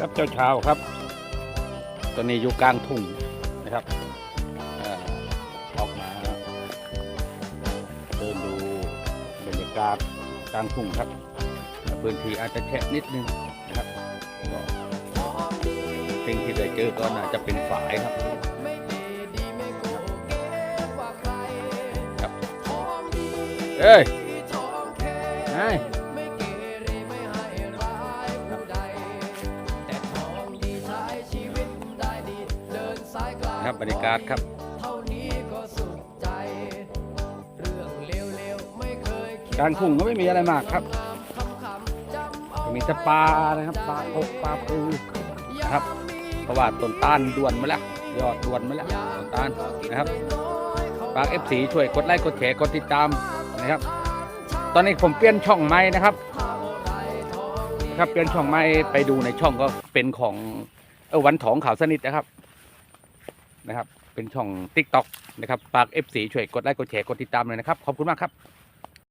ครับเจ้าช้าครับ ตอนนี้อยู่กลางทุ่งนะครับออกมาเดินดูบรรยากาศกลางทุ่งครับพื้นที่อาจจะแฉะนิดนึงนะครับสิ่งที่ได้เจอก็น่าจะเป็นฝายครับครับเอ้ยนา ครับบรรยากาศครับกลางทุ่งก็ไม่มีอะไรมากครับก็มีแต่ปลานะครับปลาตกปลาปูนะครับเพราะว่าต้นตาลด่วนมาแล้วยอดด่วนมาแล้วต้นตาลนะครับฝากเอฟซีช่วยกดไลค์กดแชร์กดติดตามนะครับ ตอนนี้ผมเปลี่ยนช่องใหม่นะครับครับเปลี่ยนช่องใหม่ไปดูในช่องก็เป็นของเออวันถองข่าวสนิทนะครับ นะครับ เป็นช่อง t ิ k t o k นะครับฝาก FC ช่วยกดไลค์กดแชร์กดติดตามเลยนะครับ ขอบคุณมากครับ